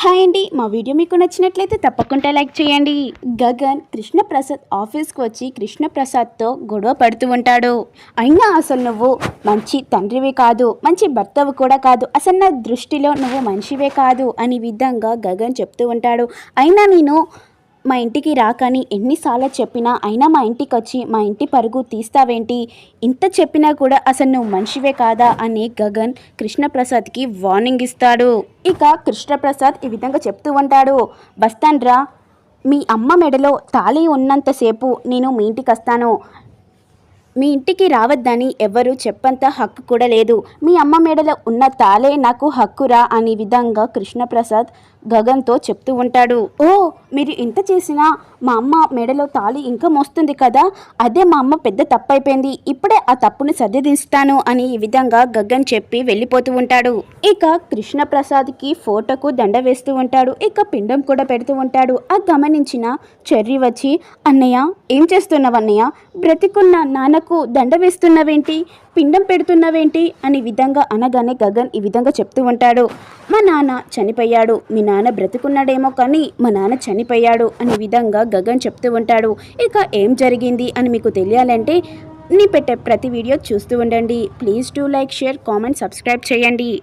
Hi అండి. మా video మీకు నచ్చినట్లయితే తప్పకుండా లైక్ చేయండి. గగన్ కృష్ణప్రసాద్ ఆఫీస్కి వచ్చి కృష్ణప్రసాద్తో గొడవ పడుతూ ఉంటాడు. అయినా అసలు నువ్వు మంచి తండ్రివి కాదు. మంచి భర్తవు కూడా కాదు. అసలు నా దృష్టిలో నువ్వు మనిషివే కాదు అని విధంగా గగన్ చెప్తూ ఉంటాడు. అయినా నేను మా ఇంటికి రాకని ఎన్నిసార్లు చెప్పినా అయినా మా ఇంటికి వచ్చి మా ఇంటి పరుగు తీస్తావేంటి? ఇంత చెప్పినా కూడా అసలు నువ్వు మనిషివే కాదా అని గగన్ కృష్ణప్రసాద్కి వార్నింగ్ ఇస్తాడు. ఇక కృష్ణప్రసాద్ ఈ విధంగా చెప్తూ ఉంటాడు. బస్తాండ్రా మీ అమ్మ మెడలో తాళి ఉన్నంతసేపు నేను మీ ఇంటికి వస్తాను. మీ ఇంటికి రావద్దని ఎవరు చెప్పంత హక్కు కూడా లేదు. మీ అమ్మ మెడలో ఉన్న తాలే నాకు హక్కురా అనే విధంగా కృష్ణప్రసాద్ గగన్తో చెప్తూ ఉంటాడు. ఓ మీరు ఇంత చేసినా మా అమ్మ మెడలో తాళి ఇంకా మోస్తుంది కదా అదే మా అమ్మ పెద్ద తప్పు అయిపోయింది ఇప్పుడే ఆ తప్పుని సరిదిస్తాను అని ఈ విధంగా గగన్ చెప్పి వెళ్ళిపోతూ ఉంటాడు. ఇక కృష్ణప్రసాద్కి ఫోటోకు దండ వేస్తూ ఉంటాడు. ఇక పిండం కూడా పెడుతూ ఉంటాడు. ఆ గమనించిన చెర్రి వచ్చి అన్నయ్య ఏం చేస్తున్నావు అన్నయ్య? బ్రతికున్న నాన్నకు దండ వేస్తున్నావేంటి? పిండం పెడుతున్నావేంటి? అని విధంగా అనగానే గగన్ ఈ విధంగా చెప్తూ ఉంటాడు. మా నాన్న చనిపోయాడు. మీ నాన్న బ్రతికున్నాడేమో కానీ మా నాన్న చనిపోయాడు అనే విధంగా గగన్ చెప్తూ ఉంటాడు. ఇక ఏం జరిగింది అని మీకు తెలియాలంటే నీ పెట్టే ప్రతి వీడియో చూస్తూ ఉండండి. Please do like share comment subscribe చేయండి.